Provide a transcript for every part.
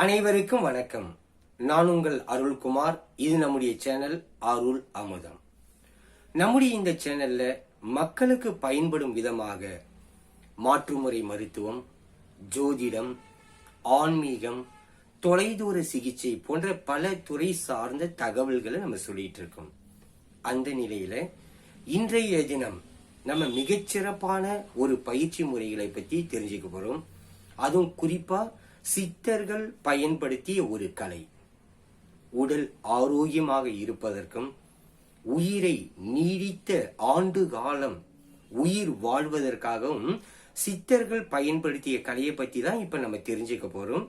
அனைவருக்கும் வணக்கம். நான் உங்கள் அருள்குமார். இது நம்முடைய சேனல் அருள் அமுதம். நம்முடைய இந்த சேனல்ல மக்களுக்கு பயன்படும் விதமாக மாற்றுமுறை மருத்துவம் ஜோதிடம் ஆன்மீகம் தொலைதூர சிகிச்சை போன்ற பல துறை சார்ந்த தகவல்களை நம்ம சொல்லிட்டு இருக்கோம். அந்த நிலையில இன்றைய தினம் நம்ம மிகச்சிறப்பான ஒரு பயிற்சி முறைகளை பத்தி தெரிஞ்சுக்க போறோம். அதுவும் குறிப்பா சித்தர்கள் பயன்படுத்திய ஒரு கலை. உடல் ஆரோக்கியமாக இருப்பதற்கும் உயிரை நீடித்த ஆண்டு காலம் உயிர் வாழ்வதற்காகவும் சித்தர்கள் பயன்படுத்திய கலையை பற்றி தான் இப்ப நம்ம தெரிஞ்சுக்க போறோம்.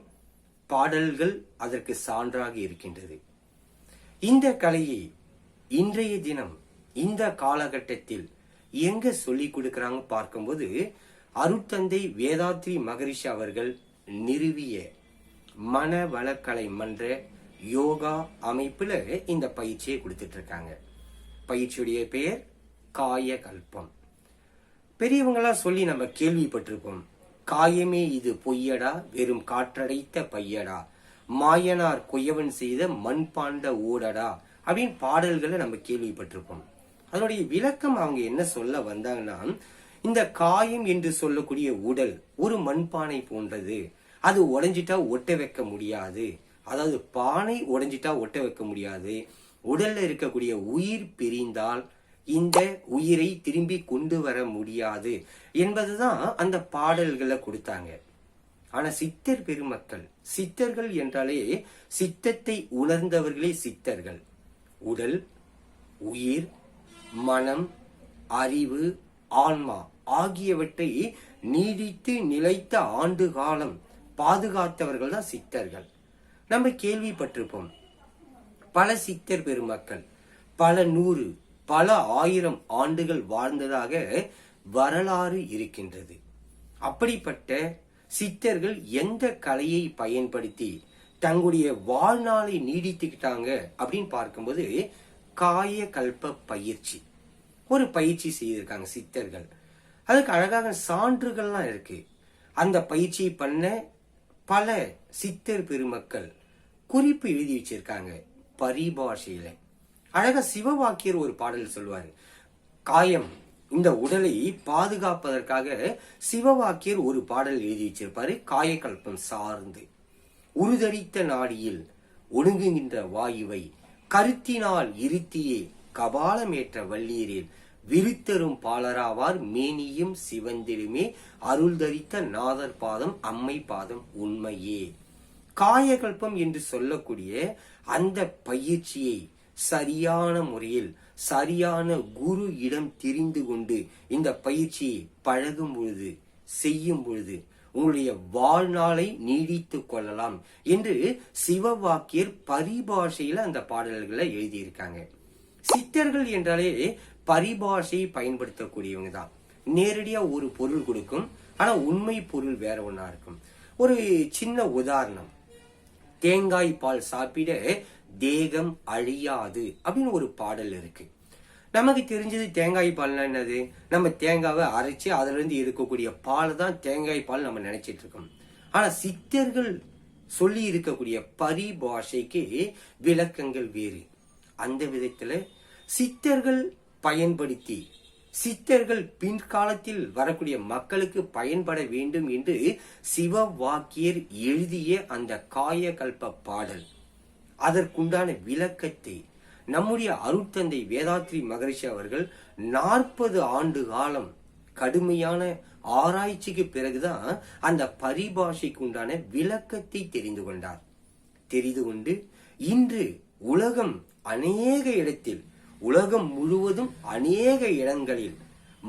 பாடல்கள் அதற்கு சான்றாக இருக்கின்றது. இந்த கலையை இன்றைய தினம் இந்த காலகட்டத்தில் எங்க சொல்லி கொடுக்கறாங்க பார்க்கும்போது அருட்தந்தை வேதாத்ரி மகரிஷி அவர்கள் நிறுவிய மன வளக்கலை மன்ற யோகா அமைப்புல இந்த பயிற்சியை கொடுத்துட்டு இருக்காங்க பயிற்சியுடைய பெயர் காயகல்பம். பெரியவங்களாம் சொல்லி நம்ம கேள்விப்பட்டிருப்போம். காயமே இது பொய்யடா வெறும் காற்றடைத்த பையடா. மாயனார் கொய்யவன் செய்த மண்பாண்ட ஓடடா அப்படின்னு பாடல்களை நம்ம கேள்விப்பட்டிருப்போம். அதனுடைய விளக்கம் அவங்க என்ன சொல்ல வந்தாங்கன்னா இந்த காயம் என்று சொல்லக்கூடிய உடல் ஒரு மண்பானை போன்றது. அது உடைஞ்சிட்டா ஒட்ட வைக்க முடியாது. அதாவது பானை உடைஞ்சிட்டா ஒட்ட வைக்க முடியாது. உடல்ல இருக்கக்கூடிய உயிர் பிரிந்தால் இந்த உயிரை திரும்பி கொண்டு வர முடியாது என்பதுதான் அந்த பாடல்களை கொடுத்தாங்க. ஆனா சித்தர் பெருமக்கள் சித்தர்கள் என்றாலே சித்தத்தை உணர்ந்தவர்களே சித்தர்கள். உடல் உயிர் மனம் அறிவு ஆன்மா. ஆகியவற்றை நீடித்து நிலைத்த ஆண்டு காலம் பாதுகாத்தவர்கள் தான் சித்தர்கள். நம்ம கேள்விப்பட்டிருப்போம். பல சித்தர் பெருமக்கள் பல நூறு பல ஆயிரம் ஆண்டுகள் வாழ்ந்ததாக வரலாறு இருக்கின்றது. அப்படிப்பட்ட சித்தர்கள் எந்த கலையை பயன்படுத்தி தங்களுடைய வாழ்நாளை நீடித்துக்கிட்டாங்க அப்படின்னு பார்க்கும்போது காய கல்ப பயிற்சி. ஒரு பயிற்சி செய்திருக்காங்க சித்தர்கள். அதுக்கு அழகாக சான்றுகள்லாம் இருக்கு. அந்த பயிற்சி பண்ண பல சித்தர் பெருமக்கள் குறிப்பு எழுதி வச்சிருக்காங்க பரிபாஷையில. அழகா சிவவாக்கியர் ஒரு பாடல் சொல்வாரு காயம் இந்த உடலை பாதுகாப்பதற்காக சிவவாக்கியர் ஒரு பாடல் எழுதி வச்சிருப்பாரு. காயக்கல்பம் சார்ந்து. உருதரித்த நாடியில் ஒடுங்குகின்ற வாயுவை கருத்தினால் இருத்தியே கபாலமேற்ற வள்ளீரில் விரித்தரும் பாலராவார். மேனியும் சிவந்திருமே அருள் தரித்த நாதர் பாதம் அம்மை பாதம் உண்மையே. காயகல்பம் என்று சொல்லக்கூடிய அந்த பயிற்சியை சரியான முறையில் சரியான குரு இடம் தெரிந்து கொண்டு இந்த பயிற்சியை பழகும் பொழுது செய்யும் பொழுது உங்களுடைய வாழ்நாளை நீடித்துக் கொள்ளலாம் என்று சிவவாக்கியர் பரிபாஷையில அந்த பாடல்களை எழுதியிருக்காங்க. சித்தர்கள் என்றாலே பரிபாஷையை பயன்படுத்தக்கூடியவங்க தான். நேரடியாக ஒரு பொருள் கொடுக்கும் ஆனால் உண்மை பொருள் வேற ஒன்றா இருக்கும். ஒரு சின்ன உதாரணம். தேங்காய் பால் சாப்பிட தேகம் அழியாது அப்படின்னு ஒரு பாடல் இருக்கு. நமக்கு தெரிஞ்சது தேங்காய் பால்னா என்னது? நம்ம தேங்காவை அரைச்சி அதுல இருந்து இருக்கக்கூடிய பால் தான் தேங்காய் பால் நம்ம நினைச்சிட்டு இருக்கோம். ஆனா சித்தர்கள் சொல்லி இருக்கக்கூடிய பரிபாஷைக்கு விளக்கங்கள் வேறு. அந்த விதத்துல சித்தர்கள் பயன்படுத்தி சித்தர்கள் பின்காலத்தில் வரக்கூடிய மக்களுக்கு பயன்பட வேண்டும் என்று சிவ வாக்கியர் எழுதிய அந்த காயகல்ப பாடல். அதற்குண்டான விளக்கத்தை நம்முடைய அருட்தந்தை வேதாத்ரி மகரிஷி அவர்கள் நாற்பது ஆண்டு காலம் கடுமையான ஆராய்ச்சிக்கு பிறகுதான் அந்த பரிபாஷைக்கு உண்டான விளக்கத்தை தெரிந்து கொண்டார். தெரிந்து கொண்டு இன்று உலகம் அநேக இடத்தில் உலகம் முழுவதும் அநேக இடங்களில்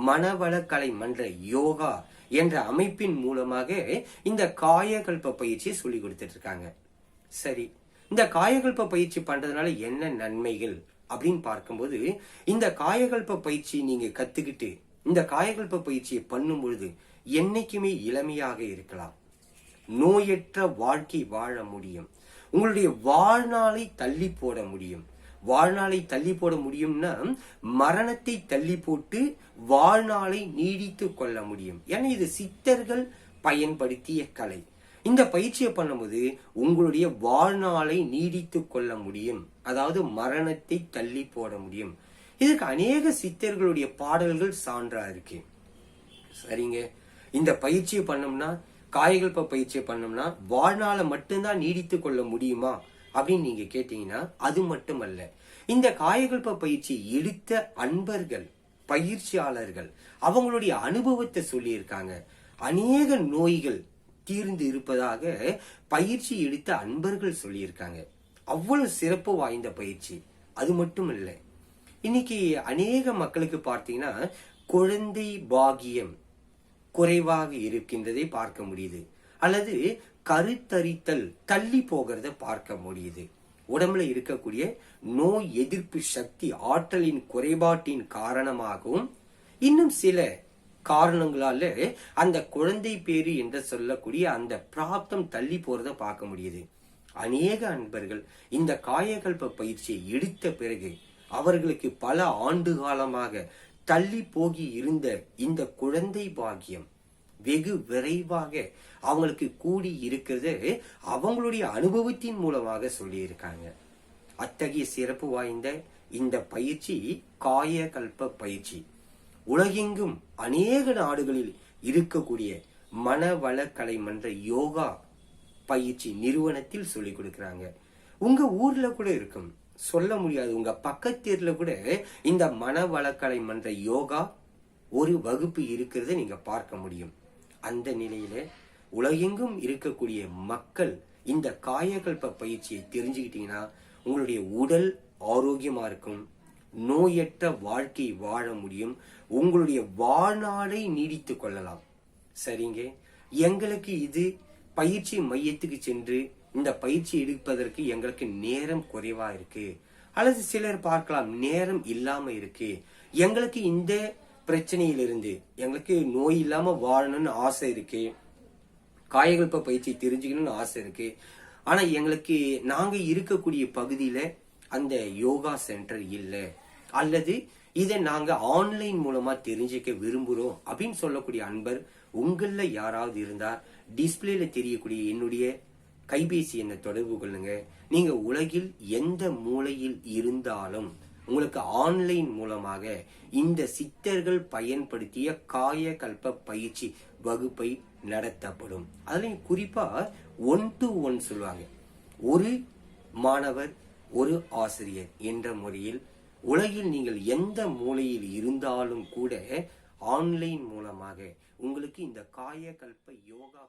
மனவளக்கலை மன்ற யோகா என்ற அமைப்பின் மூலமாக இந்த காயகல்ப பயிற்சியை சொல்லி கொடுத்துட்டு இருக்காங்க சரி இந்த காயகல்ப பயிற்சி பண்றதுனால என்ன நன்மைகள் அப்படின்னு பார்க்கும்போது இந்த காயகல்ப பயிற்சி நீங்க கத்துக்கிட்டு இந்த காயகல்ப பயிற்சியை பண்ணும் பொழுது என்னைக்குமே இளமையாக இருக்கலாம். நோயற்ற வாழ்க்கை வாழ முடியும். உங்களுடைய வாழ்நாளை தள்ளி போட முடியும். வாழ்நாளை தள்ளி போட முடியும்னா மரணத்தை தள்ளி போட்டு வாழ்நாளை நீடித்து கொள்ள முடியும். ஏன்னா இது சித்தர்கள் பயன்படுத்திய கலை. இந்த பயிற்சியை பண்ணும்போது உங்களுடைய வாழ்நாளை நீடித்து கொள்ள முடியும். அதாவது மரணத்தை தள்ளி போட முடியும். இதுக்கு அநேக சித்தர்களுடைய பாடல்கள் சான்றா இருக்கு. சரிங்க? இந்த பயிற்சியை பண்ணோம்னா காயகல்ப பயிற்சியை பண்ணோம்னா வாழ்நாளை மட்டும்தான் நீடித்து கொள்ள முடியுமா? அப்படின்னு நீங்க கேட்டீங்கன்னா அது மட்டுமல்ல. இந்த காயகல்ப பயிற்சி எடுத்த அன்பர்கள் பயிற்சியாளர்கள் அவங்களுடைய அனுபவத்தை சொல்லியிருக்காங்க. அநேக நோய்கள் தீர்ந்து இருப்பதாக பயிற்சி எடுத்த அன்பர்கள் சொல்லியிருக்காங்க. அவ்வளவு சிறப்பு வாய்ந்த பயிற்சி. அது மட்டும் இல்லை இன்னைக்கு அநேக மக்களுக்கு பார்த்தீங்கன்னா குழந்தை பாகியம் குறைவாக இருக்கின்றதை பார்க்க முடியுது. அல்லது கருத்தரித்தல் தள்ளி போகிறத பார்க்க முடியுது. உடம்புல இருக்கக்கூடிய நோய் எதிர்ப்பு சக்தி ஆற்றலின் குறைபாட்டின் காரணமாகவும் இன்னும் சில காரணங்களால அந்த குழந்தை பேரு என்று சொல்லக்கூடிய அந்த பிராப்தம் தள்ளி போறத பார்க்க முடியுது. அநேக அன்பர்கள் இந்த காயகல்ப பயிற்சியை எடுத்த பிறகு அவர்களுக்கு பல ஆண்டு காலமாக தள்ளி போகி இருந்த இந்த குழந்தை பாக்கியம் வெகு விரைவாக அவங்களுக்கு கூடி இருக்கிறது அவங்களுடைய அனுபவத்தின் மூலமாக சொல்லியிருக்காங்க. அத்தகைய சிறப்பு வாய்ந்த இந்த பயிற்சி காயகல்ப பயிற்சி. உலகெங்கும் அநேக நாடுகளில் இருக்கக்கூடிய மனவளக்கலை மன்ற யோகா பயிற்சி நிறுவனத்தில் சொல்லிக் கொடுக்குறாங்க. உங்க ஊர்ல கூட இருக்கும். சொல்ல முடியாது. உங்க பக்கத்தேர்ல கூட இந்த மனவளக்கலை மன்ற யோகா ஒரு வகுப்பு இருக்கிறத நீங்க பார்க்க முடியும். அந்த நிலையில உலகெங்கும் இருக்கக்கூடிய மக்கள் இந்த காயகல்ப பயிற்சியை தெரிஞ்சுக்கிட்டீங்கன்னா உங்களுடைய உடல் ஆரோக்கியமா இருக்கும் நோயற்ற வாழ்க்கை வாழ முடியும் உங்களுடைய வாழ்நாளை நீடித்து கொள்ளலாம். சரிங்க? எங்களுக்கு இது பயிற்சி மையத்துக்கு சென்று இந்த பயிற்சி எடுப்பதற்கு எங்களுக்கு நேரம் குறைவா இருக்கு. அல்லது சிலர் பார்க்கலாம் நேரம் இல்லாம இருக்கு. எங்களுக்கு இந்த பிரச்சனையிலிருந்து எங்களுக்கு நோய் இல்லாம வாழணும்னு ஆசை இருக்கு. காயகல்ப பயிற்சி தெரிஞ்சுக்கணும்னு ஆசை இருக்கு. ஆனா எங்களுக்கு நாங்க இருக்கக்கூடிய பகுதியில அந்த யோகா சென்டர் இல்லை. அல்லது இதை நாங்க ஆன்லைன் மூலமா தெரிஞ்சுக்க விரும்புறோம் அப்படின்னு சொல்லக்கூடிய அன்பர் உங்கள யாராவது இருந்தா டிஸ்பிளேல தெரியக்கூடிய என்னுடைய கைபேசி என்னை தொடர்பு கொள்ளுங்க. நீங்க உலகில் எந்த மூலையில் இருந்தாலும் உங்களுக்கு ஆன்லைன் மூலமாக இந்த சித்தர்கள் பயன்படுத்திய காயகல்ப பயிற்சி வகுப்பை நடத்தப்படும். அதுலயும் குறிப்பா ஒன் டு ஒன் சொல்லுவாங்க. ஒரு மாணவர் ஒரு ஆசிரியர் என்ற முறையில் உலகில் நீங்கள் எந்த மூலையில் இருந்தாலும் கூட ஆன்லைன் மூலமாக உங்களுக்கு இந்த காயகல்ப யோகா